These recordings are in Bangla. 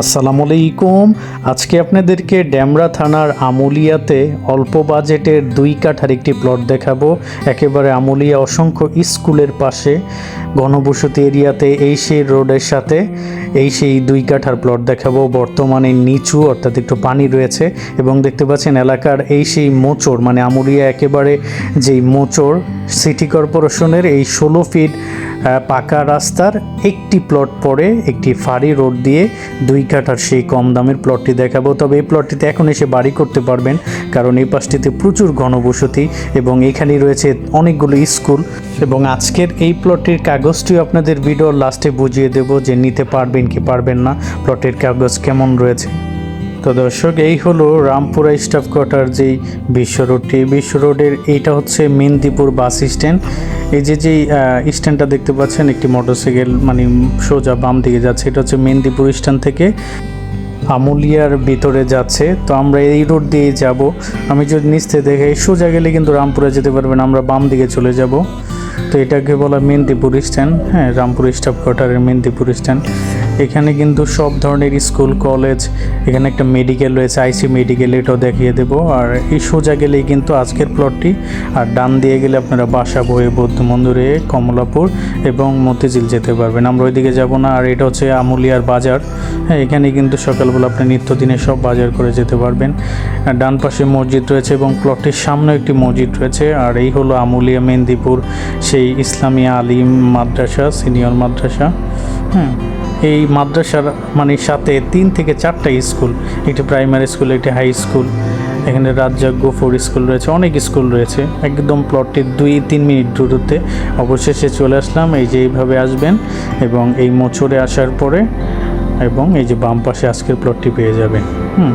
আসসালামু আলাইকুম আজকে আপনাদেরকে ড্যামরা থানার আমুলিয়াতে অল্প বাজেটের দুই কাঠার একটি প্লট দেখাবো। একেবারে আমুলিয়া অসংখ্য স্কুলের পাশে, ঘনবসতি এরিয়াতে এই সেই রোডের সাথে এই সেই দুই কাঠার প্লট দেখাবো। বর্তমানে নিচু, অর্থাৎ একটু পানি রয়েছে এবং দেখতে পাচ্ছেন এলাকার এই সেই মোচড় মানে আমুলিয়া একেবারে যেই মোচড়, সিটি কর্পোরেশনের এই ষোলো ফিট পাকা রাস্তার একটি প্লট পরে একটি ফাড়ি রোড দিয়ে দুই কাঠার সেই কম দামের প্লটটি দেখাবো। তবে এই প্লটটিতে এখন এসে বাড়ি করতে পারবেন, কারণ এই পাশটিতে প্রচুর ঘনবসতি এবং এখানেই রয়েছে অনেকগুলো স্কুল। এবং আজকের এই প্লটটির কাগজটিও আপনাদের ভিডিওর লাস্টে বুঝিয়ে দেব যে নিতে পারবেন কি পারবেন না। প্লটের কাগজ কেমন রয়েছে? তো দর্শক, এই হলো রামপুরা স্টাফ কোয়ার্টার যেই বিশ্ব রোডটি বিশ্ব রোডের এইটা হচ্ছে মেন্দিপুর বাস স্ট্যান্ড। এই যে যেই স্ট্যান্ডটা দেখতে পাচ্ছেন, একটি মোটরসাইকেল মানে সোজা বাম দিকে যাচ্ছে। এটা হচ্ছে মেন্দিপুর স্ট্যান্ড থেকে আমুলিয়ার ভিতরে যাচ্ছে। তো আমরা এই রোড দিয়ে যাব। আমি যদি নিচ থেকে দেখে সোজা গেলে কিন্তু রামপুরে যেতে পারবেন, আমরা বাম দিকে চলে যাব। তো এটাকে বলা মেন্দিপুর স্ট্যান্ড। হ্যাঁ রামপুর স্টাফ কোয়ার্টারের মেন্দিপুর স্ট্যান্ড। এখানে কিন্তু সব ধরনের স্কুল, কলেজ, এখানে একটা মেডিকেল রয়েছে আইসি মেডিকেল এটাও দেখিয়ে দেবো। আর এই সোজা গেলেই কিন্তু আজকের প্লটটি আর ডান দিয়ে গেলে আপনারা বাসা, বয়ে, বৌদ্ধ মন্দিরে, কমলাপুর এবং মতিঝিল যেতে পারবেন। আমরা ওইদিকে যাব না, আর এটা হচ্ছে আমুলিয়ার বাজার। হ্যাঁ এখানে কিন্তু সকালবেলা আপনি নিত্যদিনে সব বাজার করে যেতে পারবেন। ডান পাশে মসজিদ রয়েছে এবং প্লটটির সামনেও একটি মসজিদ রয়েছে। আর এই হলো আমুলিয়া, মেদিনীপুর, সেই ইসলামিয়া আলিম মাদ্রাসা সিনিয়র মাদ্রাসা। এই মাদ্রাসার মানে সাথে তিন থেকে চারটা স্কুল, একটি প্রাইমারি স্কুল, একটি হাই স্কুল, এখানে রাজ্জাক গোফর স্কুল রয়েছে, অনেক স্কুল রয়েছে। একদম প্লটটির দুই, তিন মিনিট দূরত্বে অবশেষে চলে আসলাম, এই যে এইভাবে আসবেন এবং এই মোচরে আসার পরে এবং এই যে বাম পাশে আজকের প্লটটি পেয়ে যাবেন। হুম।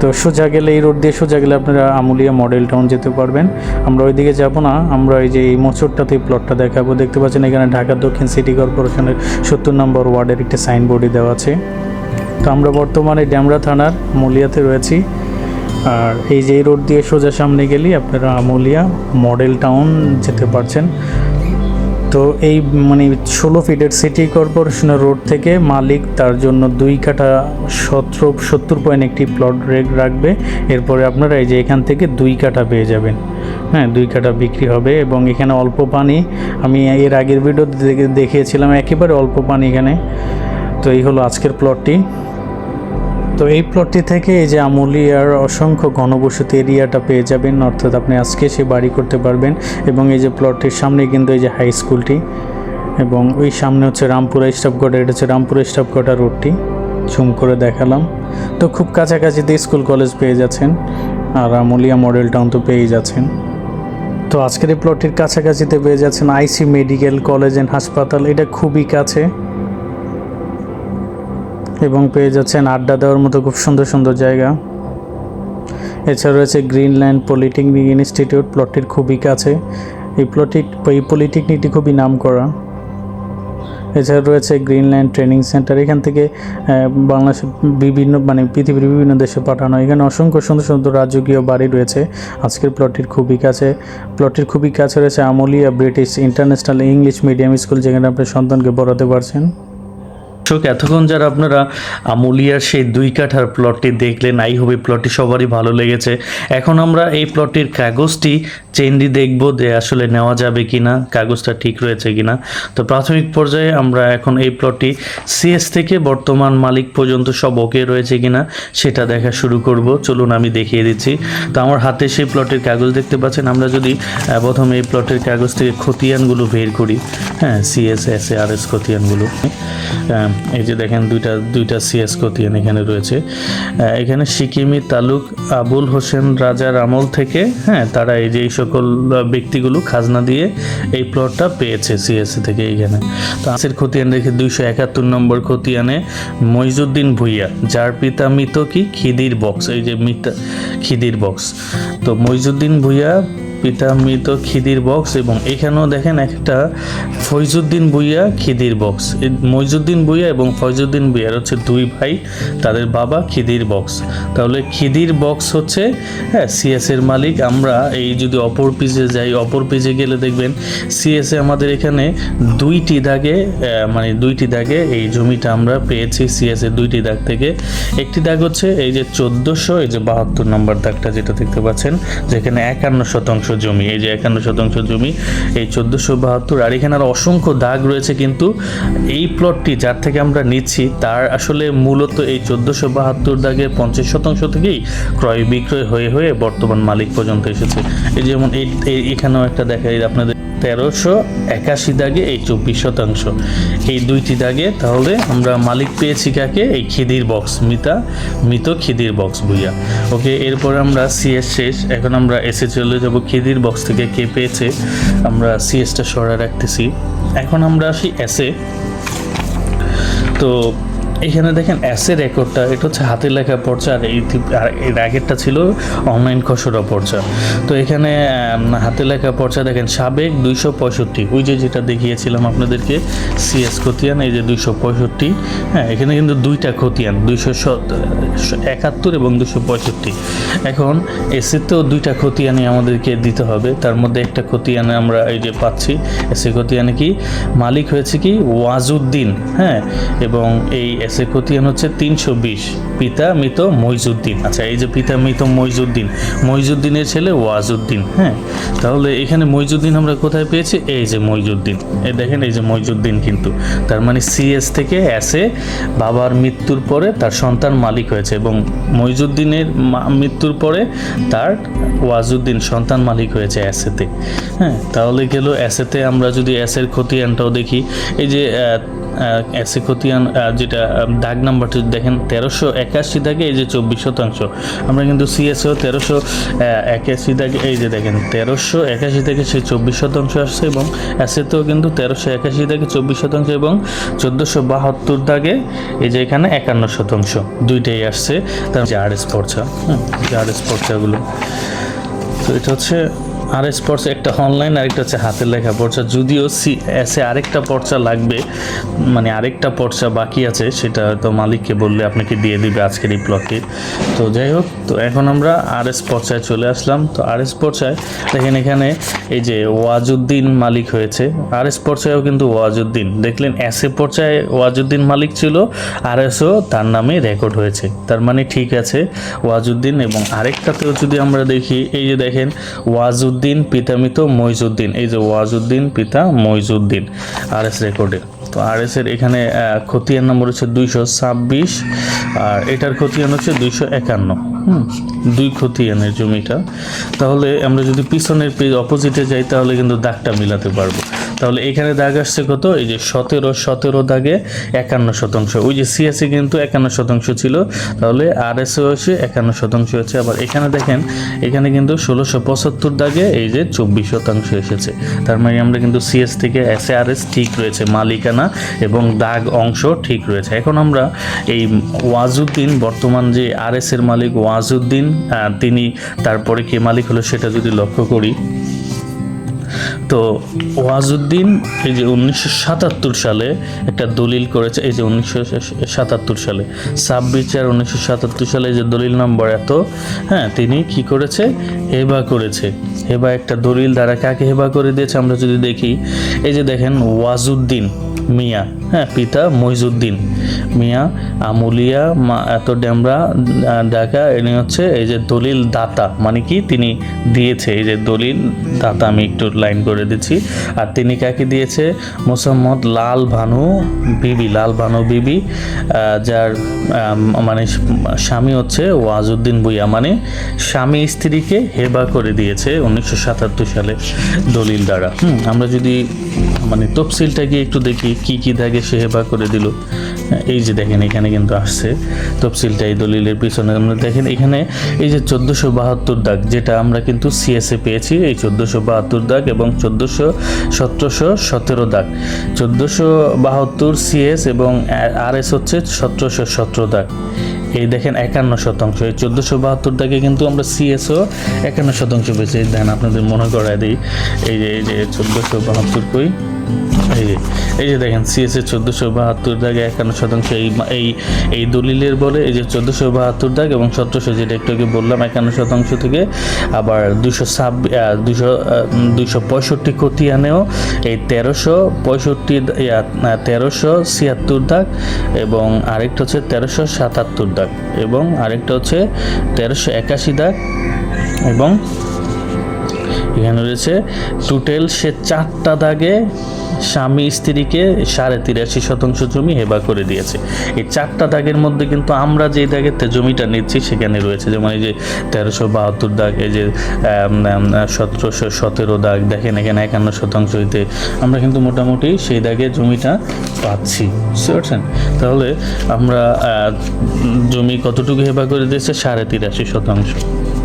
তো সোজা গেলে এই রোড দিয়ে সোজা গেলে আপনারা আমুলিয়া মডেল টাউন যেতে পারবেন। আমরা ওইদিকে যাব না, আমরা এই যে এই মোচরটাতে প্লটটা দেখাবো। দেখতে পাচ্ছেন এখানে ঢাকা দক্ষিণ সিটি কর্পোরেশনের সত্তর নম্বর ওয়ার্ডের একটি সাইনবোর্ডই দেওয়া আছে। তো আমরা বর্তমানে ড্যামরা থানার মুলিয়াতে রয়েছি। আর এই যে রোড দিয়ে সোজা সামনে গেলেই আপনারা আমুলিয়া মডেল টাউন যেতে পারছেন। তো এই মানে ষোলো ফিটের সিটি কর্পোরেশনের রোড থেকে মালিক তার জন্য দুই কাঠা সতেরো সত্তর পয়েন্ট একটি প্লট রেক রাখবে। এরপরে আপনারা এই যে এখান থেকে দুই কাঠা পেয়ে যাবেন। হ্যাঁ দুই কাঠা বিক্রি হবে এবং এখানে অল্প পানি। আমি এর আগের ভিডিওতে দেখিয়েছিলাম একেবারে অল্প পানি এখানে। তো এই হলো আজকের প্লটটি তো এই প্লটটি থেকে এই যে আমুলিয়ার অসংখ্য ঘনবসতি এরিয়াটা পেয়ে যাবেন, অর্থাৎ আপনি আজকে সে বাড়ি করতে পারবেন এবং এই যে প্লটটির সামনে কিন্তু এই যে হাই স্কুলটি এবং ওই সামনে হচ্ছে রামপুরা স্টাফ কোয়ার্টার এটা হচ্ছে রামপুরা স্টাফ কোয়ার্টার রোডটি ঝুম করে দেখালাম। তো খুব কাছাকাছিতে স্কুল কলেজ পেয়ে যাচ্ছেন আর আমুলিয়া মডেল টাউন তো পেয়েই যাচ্ছেন। তো আজকের এই প্লটটির কাছাকাছিতে পেয়ে যাচ্ছেন আইসি মেডিকেল কলেজ অ্যান্ড হাসপাতাল, এটা খুবই কাছে। এবং পেয়ে যাচ্ছেন আড্ডা দেওয়ার মতো খুব সুন্দর সুন্দর জায়গা। এছাড়া রয়েছে গ্রিনল্যান্ড পলিটেকনিক ইনস্টিটিউট প্লটটির খুবই কাছে। এই প্লটিক এই পলিটেকনিকটি খুবই নাম করা এছাড়া রয়েছে গ্রিনল্যান্ড ট্রেনিং সেন্টার। এখান থেকে আহ, বাংলাদেশের বিভিন্ন মানে পৃথিবীর বিভিন্ন দেশে পাঠানো। এখানে অসংখ্য সুন্দর সুন্দর রাজকীয় বাড়ি রয়েছে। আজকের প্লটটির খুবই কাছে। প্লটটির খুবই কাছে রয়েছে Amlia British International English medium school যেখানে আপনার সন্তানকে পড়াতে পারছেন। দর্শক, এতক্ষণ যারা আপনারা আমুলিয়ার সেই দুই কাঠার প্লটটি দেখলেন, আই হবে প্লটটি সবারই ভালো লেগেছে। এখন আমরা এই প্লটটির কাগজটি চেন্ডি দেখব যে আসলে নেওয়া যাবে কি না কাগজটা ঠিক রয়েছে কি না তো প্রাথমিক পর্যায়ে আমরা এখন এই প্লটটি সিএস থেকে বর্তমান মালিক পর্যন্ত সব ওকে রয়েছে কি না সেটা দেখা শুরু করব। চলুন আমি দেখিয়ে দিচ্ছি। তো আমার হাতে সেই প্লটের কাগজ দেখতে পাচ্ছেন। আমরা যদি প্রথমে এই প্লটের কাগজ থেকে খতিয়ানগুলো বের করি। হ্যাঁ CS S A R S খতিয়ানগুলো। এই যে দেখেন দুইটা দুইটা সিএস খতিয়ান এখানে রয়েছে। এখানে সিকিমি তালুক আবুল হোসেন রাজার আমল থেকে হ্যাঁ তারা এই যে এই সকল ব্যক্তিগুলো খাজনা দিয়ে এই প্লটটা পেয়েছে সিএস থেকে এইখানে তো আসের খতিয়ান রেখে দুইশো একাত্তর নম্বর খতিয়ানে মইজুদ্দিন ভুইয়া, যার পিতা মৃত কি? খিদির বক্স এই যে মিতা, খিদির বক্স তো মইজুদ্দিন ভুইয়া পিতা মৃত খিদির বক্স এবং এখানেও দেখেন একটা ফৈজুদ্দিন ভুইয়া খিদির বক্স। মইজুদ্দিন ভুইয়া এবং ফৈজুদ্দিন ভুইয়ার হচ্ছে দুই ভাই, তাদের বাবা খিদির বক্স। তাহলে খিদির বক্স হচ্ছে হ্যাঁ সিএস এর মালিক। আমরা এই যদি অপর পেজে যাই, অপর পেজে গেলে দেখবেন সিএস এ আমাদের এখানে দুইটি দাগে মানে দুইটি দাগে এই জমিটা আমরা পেয়েছি সিএস এর দুইটি দাগ থেকে। একটি দাগ হচ্ছে এই যে চোদ্দোশো, এই যে বাহাত্তর নম্বর দাগটা যেটা দেখতে পাচ্ছেন, যেখানে একান্ন শতাংশ জমি, এই যে একান্ন শতাংশ জমি, এই চোদ্দোশো বাহাত্তর। আর এখানে আর অসংখ্য দাগ রয়েছে কিন্তু এই প্লটটি যার থেকে আমরা নিচ্ছি, তার আসলে মূলত এই চোদ্দোশো বাহাত্তর দাগের পঞ্চাশ শতাংশ থেকেই ক্রয় বিক্রয় হয়ে হয়ে বর্তমান মালিক পর্যন্ত এসেছে। এই যেমন এখানেও একটা দেখা যায় আপনাদের তেরোশো একাশি দাগে এই চব্বিশ শতাংশ। এই দুইটি দাগে তাহলে আমরা মালিক পেয়েছি কাকে? এই খিদির বক্স, মিতা, মৃত খিদির বক্স ভুইয়া। ওকে, এরপর আমরা সিএস শেষ। এখন আমরা এসে চলে যাব খিদির বক্স থেকে কে পেয়েছে আমরা সিএসটা সরা রাখতেছি। এখন আমরা আসি এসে তো এখানে দেখেন অ্যাসের রেকর্ডটা এটা হচ্ছে হাতের লেখা পর্চা, আর এর আগেরটা ছিল অনলাইন খসড়া পর্চা। তো এখানে হাতের লেখা পর্চা দেখেন, সাবেক দুইশো পঁয়ষট্টি, ওই যে যেটা দেখিয়েছিলাম আপনাদেরকে সিএস খতিয়ান, এই যে দুইশো পঁয়ষট্টি হ্যাঁ এখানে কিন্তু দুইটা খতিয়ান, দুইশো একাত্তর এবং দুশো পঁয়ষট্টি। এখন এসিতেও দুইটা খতিয়ানই আমাদেরকে দিতে হবে, তার মধ্যে একটা খতিয়ানে আমরা এই যে পাচ্ছি এসে খতিয়ানে কি? মালিক হয়েছে কি? ওয়াজুদ্দিন হ্যাঁ এবং এই এসে খতিয়ান হচ্ছে তিনশো বিশ। পিতা মৃত মইজুদ্দিন। আচ্ছা এই যে পিতা মৃত মইজুদ্দিন, মইজুদ্দিনের ছেলে ওয়াজুদ্দিন হ্যাঁ? তাহলে এখানে মইজুদ্দিন আমরা কোথায় পেয়েছি? এই যে মইজুদ্দিন। এই দেখেন, এই যে মইজুদ্দিন কিন্তু, তার মানে সিএস থেকে এসে বাবার মৃত্যুর পরে তার সন্তান মালিক হয়েছে এবং মইজুদ্দিনের মা- মৃত্যুর পরে তার ওয়াজুদ্দিন সন্তান মালিক হয়েছে অ্যাসেতে হ্যাঁ তাহলে গেল অ্যাসেতে আমরা যদি অ্যাসের খতিয়ানটাও দেখি, এই যে অ্যাসে খতিয়ান যেটা দাগ নাম্বারটা দেখেন, তেরোশো একাশি দাগে এই যে চব্বিশ শতাংশ। আমরা কিন্তু সিএসও তেরোশো একাশি দাগে এই যে দেখেন, তেরোশো একাশি থেকে সেই চব্বিশ শতাংশ আসছে এবং অ্যাসেতেও কিন্তু তেরোশো একাশি থেকে চব্বিশ শতাংশ এবং চোদ্দোশো বাহাত্তর দাগে এই যে এখানে একান্ন শতাংশ। দুইটাই আসছে, তার যে আর এস পর্চা হুম, যে আর এস পর্চাগুলো তো এটা হচ্ছে আর এস পর্চা একটা অনলাইন আরেকটা হচ্ছে হাতের লেখা পর্চা। যদিও সি, এসে আরেকটা পর্চা লাগবে মানে আরেকটা পর্চা বাকি আছে, সেটা হয়তো মালিককে বললে আপনাকে দিয়ে দিবে আজকের এই প্লটটির তো যাই হোক, তো এখন আমরা আর এস পর্চায় চলে আসলাম। তো আর এস পর্চায়, দেখেন এখানে এই যে ওয়াজুদ্দিন মালিক হয়েছে। আর এস পর্চায়ও কিন্তু ওয়াজুদ্দিন। দেখলেন, এস এ পর্চায় ওয়াজুদ্দিন মালিক ছিল আর এসও তার নামে রেকর্ড হয়েছে। তার মানে ঠিক আছে, ওয়াজুদ্দিন এবং আরেকটাতেও যদি আমরা দেখি, এই যে দেখেন ওয়াজুদ্দিন পিতামিত মইজুদ্দিন এই যে ওয়াজুদ্দিন, পিতা মইজুদ্দিন আর এস রেকর্ডে তো আর এস এর এখানে খতিয়ান নম্বর হচ্ছে দুইশো ছাব্বিশ, আর এটার খতিয়ান হচ্ছে দুইশো একান্ন। দুই খতিয়ানের জমিটা। তাহলে আমরা যদি পিছনের পেজ অপোজিটে যাই, তাহলে কিন্তু দাগটা মিলাতে পারব। তাহলে এখানে দাগ আসছে কত? এই যে সতেরো সতেরো দাগে একান্ন শতাংশ। ওই যে সিএসি কিন্তু একান্ন শতাংশ ছিল। তাহলে আর এস হচ্ছে একান্ন শতাংশ হচ্ছে আবার এখানে দেখেন, এখানে কিন্তু ষোলোশো পঁচাত্তর দাগে এই যে চব্বিশ শতাংশ এসেছে। তার মানে আমরা কিন্তু সিএস থেকে এস আর এস ঠিক রয়েছে, মালিকানা এবং দাগ অংশ ঠিক রয়েছে। এখন আমরা এই ওয়াজুদ্দিন বর্তমান যে আর এর মালিক ওয়াজুদ্দিন তিনি তারপরে কে মালিক হলো সেটা যদি লক্ষ্য করি তো ওয়াজুদ্দিন এই যে উনিশশো সাতাত্তর সালে একটা দলিল করেছে, এই যে উনিশশো সাতাত্তর সালে ছাব্বিশ চার উনিশশো সাতাত্তর সালে যে দলিল নম্বর এত হ্যাঁ তিনি কি করেছে? হেবা করেছে। হেবা একটা দলিল দ্বারা কাকে হেবা করে দিয়েছে? আমরা যদি দেখি, এই যে দেখেন ওয়াজুদ্দিন মিয়া হ্যাঁ পিতা মইজুদ্দিন। মিয়া আমুলিয়া মা এত ড্যামরা আহ, ঢাকা ইনি হচ্ছে এই যে দলিল দাতা মানে কি তিনি দিয়েছে এই যে দলিল দাতা আমি একটু লাইন করে দিচ্ছি। আর তিনি কাকে দিয়েছে? মোসাম্মদ লাল ভানু বিবি লাল ভানু বিবি যার মানে স্বামী হচ্ছে ওয়াজউদ্দিন ভুইয়া মানে স্বামী স্ত্রীকে হেবা করে দিয়েছে উনিশশো সাতাত্তর সালে দলিল দ্বারা। হুম আমরা যদি মানে তফসিলটা তফসিলটাকে একটু দেখি কি কি দাগে সে হেবা করে দিল। এই যে দেখেন, এখানে কিন্তু আসছে তফসিলটা এই দলিলের পিছনে। আমরা দেখেন, এখানে এই যে চোদ্দোশো বাহাত্তর দাগ, যেটা আমরা কিন্তু সিএসএ পেয়েছি, এই চোদ্দোশো বাহাত্তর দাগ এবং চোদ্দোশো সতেরোশো সতেরো দাগ। চোদ্দোশো বাহাত্তর সিএস এবং আর এস হচ্ছে সতেরোশো সতেরো দাগ। এই দেখেন, একান্ন শতাংশ। এই চোদ্দোশো বাহাত্তর দাগে কিন্তু আমরা সিএসও একান্ন শতাংশ পেয়েছি। দেখেন, আপনাদের মনে করায় দিই। এই যে এই যে, চোদ্দোশো বাহাত্তর কই? এই যে এই যে দেখেন সিএসএ চোদ্দোশো বাহাত্তর দাগে একান্ন শতাংশ এই এই এই দলিলের বলে এই যে চোদ্দোশো বাহাত্তর দাগ এবং সতেরোশো, যেটা একটু আগে বললাম, একান্ন শতাংশ থেকে আবার দুশো ছাব্বিশ দুশো দুশো পঁয়ষট্টি খতিয়ানেও এই তেরোশো পঁয়ষট্টি তেরোশো ছিয়াত্তর দাগ এবং আরেকটা হচ্ছে তেরোশো সাতাত্তর দাগ এবং আরেকটা হচ্ছে তেরোশো একাশি দাগ এবং এখানে রয়েছে। টোটাল সে চারটা দাগে স্বামী স্ত্রীকে সাড়ে তিরাশি শতাংশ জমি হেবা করে দিয়েছে। এই চারটা দাগের মধ্যে কিন্তু আমরা যে দাগের জমিটা নিচ্ছি সেখানে রয়েছে। যেমন এই যে তেরোশো বাহাত্তর দাগ, এই যে সতেরোশো সতেরো দাগ, দেখেন এখানে একান্ন শতাংশ হইতে আমরা কিন্তু মোটামুটি সেই দাগে জমিটা পাচ্ছি। বুঝতে পারছেন? তাহলে আমরা জমি কতটুকু হেবা করে দিয়েছে? সাড়ে তিরাশি শতাংশ।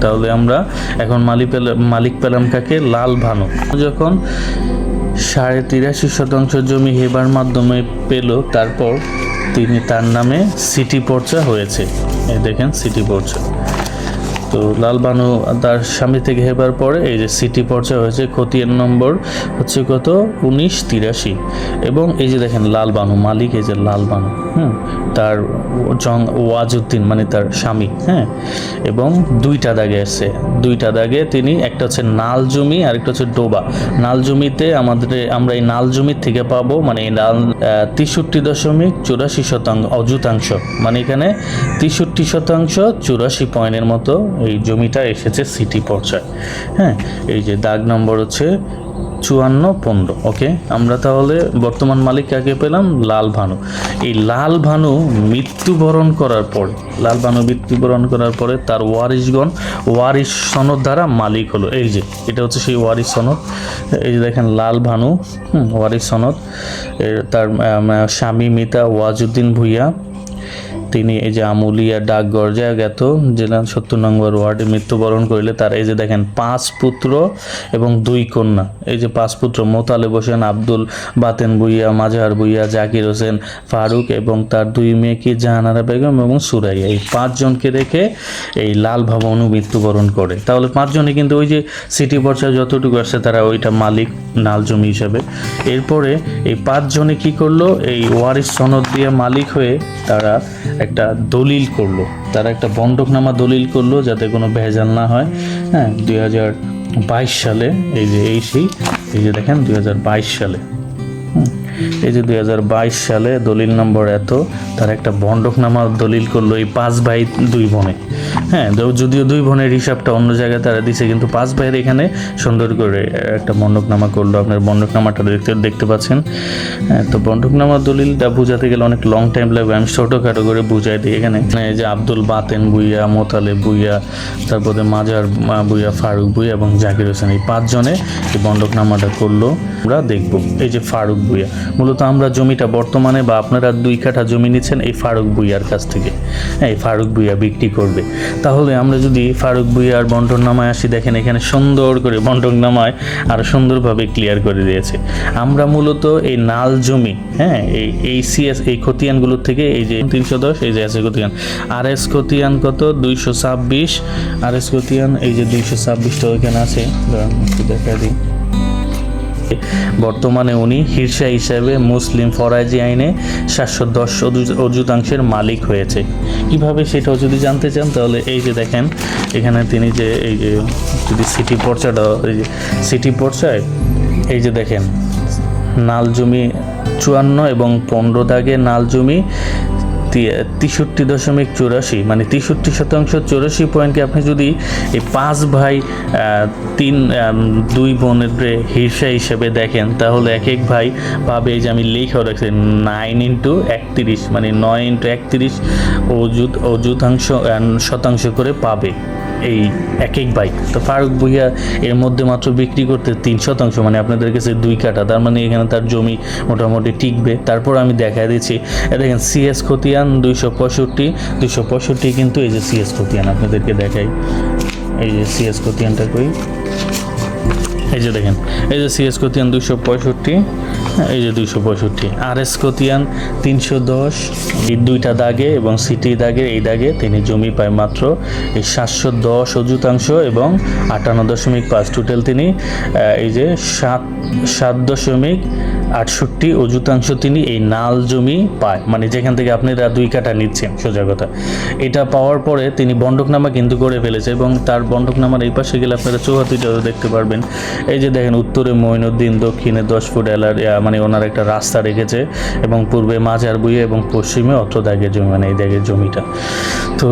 তাহলে আমরা এখন মালিক মালিক পেলাম কাকে? লাল ভানু। যখন সাড়ে তিরাশি শতাংশ জমি হেবার মাধ্যমে পেল, তারপর তিনি তার নামে সিটি পর্চা হয়েছে। এই দেখেন সিটি পর্চা। তো লাল বানু তার স্বামী থেকে হেবার পরে এই যে সিটি পর্চা হয়েছে, খতিয়ান নম্বর হচ্ছে কত? উনিশ তিরাশি। এবং এই যে দেখেন লাল বানু মালিক এই যে লাল বানু হুম? তার জং ওয়াজউদ্দিন মানে তার স্বামী হ্যাঁ? এবং দুইটা দাগে আছে। দুইটা দাগে তিনি, একটা হচ্ছে নাল জমি আর একটা হচ্ছে ডোবা। নাল জমিতে আমাদের আমরা এই নাল জমির থেকে পাবো মানে এই নাল তেষট্টি দশমিক চুরাশি শতাংশ অযুতাংশ। মানে এখানে তেষট্টি শতাংশ চুরাশি পয়েন্টের মতো এই জমিটা এসেছে সিটি পর্যায়ে হ্যাঁ? এই যে দাগ নম্বর হচ্ছে চুয়ান্ন পনেরো ওকে আমরা তাহলে বর্তমান মালিক কাকে পেলাম? লাল ভানু। এই লাল ভানু মৃত্যুবরণ করার পরে লাল ভানু মৃত্যুবরণ করার পরে তার ওয়ারিশগণ ওয়ারিশ সনদ দ্বারা মালিক হলো। এই যে এটা হচ্ছে সেই ওয়ারিশ সনদ। এই যে দেখেন লাল ভানু হুম, ওয়ারিশ সনদ। তার স্বামী মিতা ওয়াজুদ্দিন ভুইয়া তিনি এই যে আমুলিয়া ডাক গর্জায় জ্ঞাত জেলা সত্তর নম্বর ওয়ার্ডে মৃত্যুবরণ করিলে তার এই যে দেখেন পাঁচ পুত্র এবং দুই কন্যা। এই যে পাঁচ পুত্র, মোতালেব হোসেন, আব্দুল বাতেন বুইয়া মাজাহার বুইয়া জাকির হোসেন, ফারুক এবং তার দুই মেয়েকে জাহানারা বেগম এবং সুরাইয়া। এই পাঁচজনকে রেখে এই লাল ভবনও মৃত্যুবরণ করে। তাহলে পাঁচজনে কিন্তু ওই যে সিটি পর্যায়ে যতটুকু আসছে তারা ওইটা মালিক নাল জমি হিসাবে। এরপরে এই পাঁচজনে কি করল? এই ওয়ারিস সনদ দিয়ে মালিক হয়ে তারা একটা দলিল করল। তারা একটা বন্ডকনামা দলিল করল যাতে কোনো ভেজাল না হয়। হ্যাঁ দুই হাজার বাইশ সালে, এই যে এই সেই, এই যে দেখেন দুই হাজার বাইশ সালে। এই যে দুই হাজার বাইশ সালে দলিল নম্বর এত, তার একটা বন্ডকনামা দলিল করল এই পাঁচ ভাই দুই বোনে। হ্যাঁ যদিও দুই বোনের হিসাবটা অন্য জায়গায় তারা দিছে, কিন্তু পাঁচ ভাইয়ের এখানে সুন্দর করে একটা বন্ডকনামা করল। আপনার বন্ডকনামাটা দেখতে দেখতে পাচ্ছেন। হ্যাঁ তো বন্ডকনামা দলিলটা বোঝাতে গেলে অনেক লং টাইম লাগবে। আমি ছোটোখাটো করে বুঝাই দিই। এখানে যে আব্দুল বাতেন বুইয়া মোতালে বুইয়া, তারপরে মাজার বুইয়া, ফারুক বুইয়া এবং জাকির হোসেন এই পাঁচজনে এই বন্ডকনামাটা করল। আমরা দেখব। এই যে ফারুক বুইয়া, মূলত আমরা জমিটা বর্তমানে বা আপনারা দুই কাঠা জমি নিচ্ছেন এই ফারুক বুইয়ার কাছ থেকে। হ্যাঁ এই ফারুক বুইয়া বিক্রি করবে। তাহলে আমরা যদি ফারুক বুইয়ার বন্টন নামায় আসি, দেখেন এখানে সুন্দর করে বন্টন নামায় আরও সুন্দরভাবে ক্লিয়ার করে দিয়েছে। আমরা মূলত এই নাল জমি হ্যাঁ এই এই সিএস এই খতিয়ানগুলোর থেকে এই যে তিনশো দশ, এই যে আছে খতিয়ান। আর এস খতিয়ান কত? দুইশো ছাব্বিশ। আর এস খতিয়ান, এই যে দুইশো ছাব্বিশটা ওইখানে আছে। দেখা দিই। বর্তমানে উনি হিরসা হিসাবে মুসলিম ফরাজি আইনে সাতশো দশ অযু- অযুতাংশের মালিক হয়েছে। কীভাবে সেটাও যদি জানতে চান, তাহলে এই যে দেখেন, এখানে তিনি যে এই যে যদি সিটি পর্চাটা, এই যে সিটি পর্চায়, এই যে দেখেন নাল জমি চুয়ান্ন এবং পনেরো দাগে নাল জমি তেষট্টি দশমিক চুরাশি মানে তেষট্টি শতাংশ চুরাশি পয়েন্টকে আপনি যদি এই পাঁচ ভাই তিন দুই বোনের হিরসা হিসেবে দেখেন, তাহলে এক এক ভাই পাবে যে আমি লিখেও রাখছি নাইন ইন্টু একত্রিশ মানে নয় ইন্টু একত্রিশ অযুত অযুতাংশ শতাংশ করে পাবে। এই এক এক বাইক তো ফারুক ভুইয়া এর মধ্যে মাত্র বিক্রি করতে তিন শতাংশ মানে আপনাদের কাছে দুই কাটা তার মানে এখানে তার জমি মোটামুটি টিকবে। তারপর আমি দেখা দিচ্ছি দেখেন সিএস খতিয়ান দুইশো পঁয়ষট্টি। দুইশো পঁয়ষট্টি কিন্তু এই যে সিএস খতিয়ান, আপনাদেরকে দেখাই। এই যে সিএস খতিয়ানটা কই? এই যে দেখেন, এই যে সিএস খতিয়ান দুইশো পঁয়ষট্টি। এই যে দুইশো পঁয়ষট্টি। আর এস কতিয়ান তিনশো দশ। এই দুইটা দাগে এবং সিটি দাগে, এই দাগে তিনি জমি পায় মাত্র এই সাতশো দশ অযুতাংশ এবং আটান্ন দশমিক পাঁচ টোটাল তিনি এই যে সাত সাত দশমিক আটষট্টি অযুতাংশ তিনি এই নাল জমি পায়। মানে যেখান থেকে আপনারা দুই কাঠা নিচ্ছেন, সোজা কথা। এটা পাওয়ার পরে তিনি বন্ডকনামা কিন্তু করে ফেলেছে এবং তার বন্ডকনামার এই পাশে গেলে আপনারা চৌহাতিটাও দেখতে পারবেন। এই যে দেখেন, উত্তরে মঈনুদ্দিন দক্ষিণে দশ ফুট এলার মানে ওনার একটা রাস্তা রেখেছে এবং পূর্বে মাজার বুয়ে এবং পশ্চিমে অত্র দাগের জমি মানে এই দাগের জমিটা। তো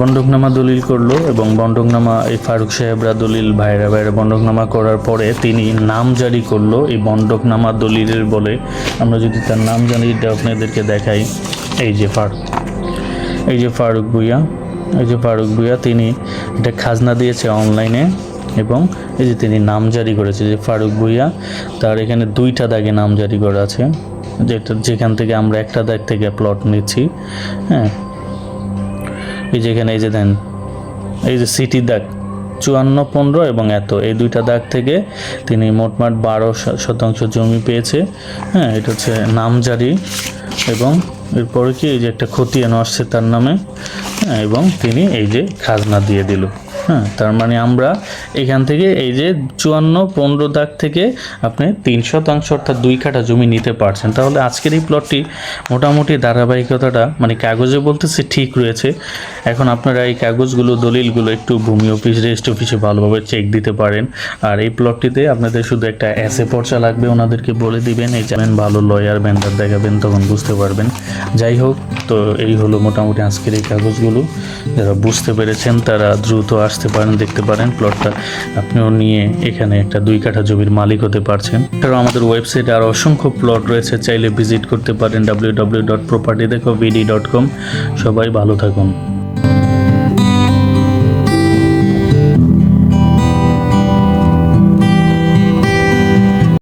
বন্ডকনামা দলিল করল এবং বন্ডকনামা এই ফারুক সাহেবরা দলিল, ভাইরা ভাইরা বন্ডকনামা করার পরে তিনি নাম জারি করল। এই বন্ডকনামা দলিলের বলে। আমরা যদি তার নাম জানি, এটা আপনাদেরকে দেখাই। এই যে ফারুক। এই যে ফারুক ভুইয়া। এই যে ফারুক ভুইয়া, তিনি এটা খাজনা দিয়েছে অনলাইনে এবং এই যে তিনি নাম জারি করেছে যে ফারুক ভুইয়া, তার এখানে দুইটা দাগে নাম জারি করা আছে। যেটা, যেখান থেকে আমরা একটা দাগ থেকে প্লট নিচ্ছি। হ্যাঁ। এই যেখানে এই যে দেন, এই যে সিটি দাগ। চুয়ান্ন পনেরো এবং এত। এই দুইটা দাগ থেকে তিনি মোটমাট বারো শতাংশ জমি পেয়েছে। হ্যাঁ এটা হচ্ছে নামজারি এবং এরপরে কি এই যে একটা খতিয়ান আসছে তার নামে হ্যাঁ, এবং তিনি এই যে খাজনা দিয়ে দিল। হ্যাঁ তার মানে আমরা এখান থেকে এই যে চুয়ান্ন, পনেরো দাগ থেকে আপনি তিন শতাংশ অর্থাৎ দুই কাঠা জমি নিতে পারছেন। তাহলে আজকের এই প্লটটি মোটামুটি ধারাবাহিকতাটা মানে কাগজে বলতেছে ঠিক রয়েছে। এখন আপনারা এই কাগজগুলো, দলিলগুলো একটু ভূমি অফিস রেজিস্ট অফিসে ভালোভাবে চেক দিতে পারেন। আর এই প্লটটিতে আপনাদের শুধু একটা এসে পর্চা লাগবে, ওনাদেরকে বলে দিবেন, এই যাবেন ভালো লয়ার ব্যান্ডার দেখাবেন, তখন বুঝতে পারবেন। যাই হোক, তো এই হলো মোটামুটি আজকের এই কাগজগুলো। যারা বুঝতে পেরেছেন, তারা দ্রুত আসতে পারেন, দেখতে পারেন। প্লটটা আপনিও নিয়ে এখানে একটা দুই কাঠা জমির মালিক হতে পারছেন। এছাড়াও আমাদের ওয়েবসাইটে আরও অসংখ্য প্লট রয়েছে। চাইলে ভিজিট করতে পারেন ডাব্লিউ ডাব্লিউ ডট প্রপার্টি দেখো বিডি ডট কম সবাই ভালো থাকুন।